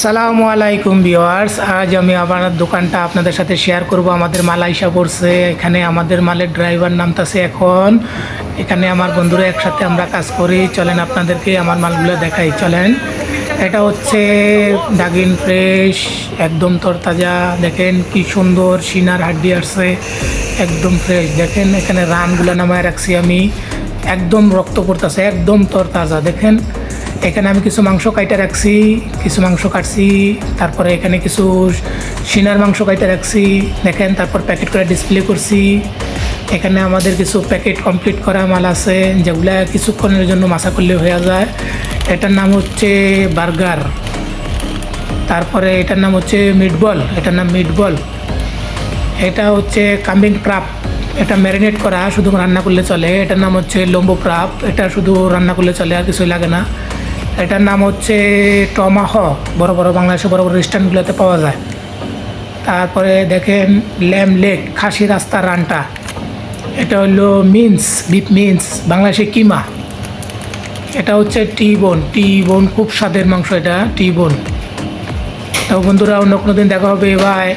আসসালামু আলাইকুম ভিওয়ার্স আজ আমি আমার দোকানটা আপনাদের সাথে শেয়ার করব। আমাদের মাল আইসা পড়ছে, এখানে আমাদের মালের ড্রাইভার নামতাছে এখন। এখানে আমার বন্ধুরা একসাথে আমরা কাজ করি। চলেন আপনাদেরকে আমার মালগুলো দেখাই। চলেন, এটা হচ্ছে ডাগিন ফ্রেশ একদম তরতাজা। দেখেন কি সুন্দর সিনার হাড্ডি আসছে, একদম ফ্রেশ দেখেন, এখানে রানগুলো নামায় রাখছি আমি। একদম রক্ত পড়তেছে, একদম তরতাজা। দেখেন এখানে আমি কিছু মাংস কাইটে রাখছি, কিছু মাংস কাটছি, তারপরে এখানে কিছু সিনার মাংস কাইটে রাখছি, দেখেন, তারপর প্যাকেট করে ডিসপ্লে করছি। এখানে আমাদের কিছু প্যাকেট কমপ্লিট করা মাল আছে, যেগুলা কিছুক্ষণের জন্য মাসা করলে হয়ে যায়। এটার নাম হচ্ছে বার্গার। তারপরে এটার নাম হচ্ছে মিটবল এটার নাম মিটবল এটা হচ্ছে কাম্বিং ক্রাপ এটা ম্যারিনেট করা, শুধু রান্না করলে চলে। এটার নাম হচ্ছে লম্বো প্রাপ এটা শুধু রান্না করলে চলে, আর কিছুই লাগে না। এটার নাম হচ্ছে টমাহ। বড় বড় বাংলাদেশে বড় বড় রেস্টুরেন্টগুলোতে পাওয়া যায়। তারপরে দেখেন ল্যাম লেগ খাসি রাস্তা, রানটা। এটা হলো মিন্স বিফ মিন্স, বাংলাদেশে কিমা। এটা হচ্ছে টি বোন টি বোন খুব স্বাদের মাংস এটা, টি বোন। তো বন্ধুরা, অন্য কোনো দিন দেখা হবে, বাই।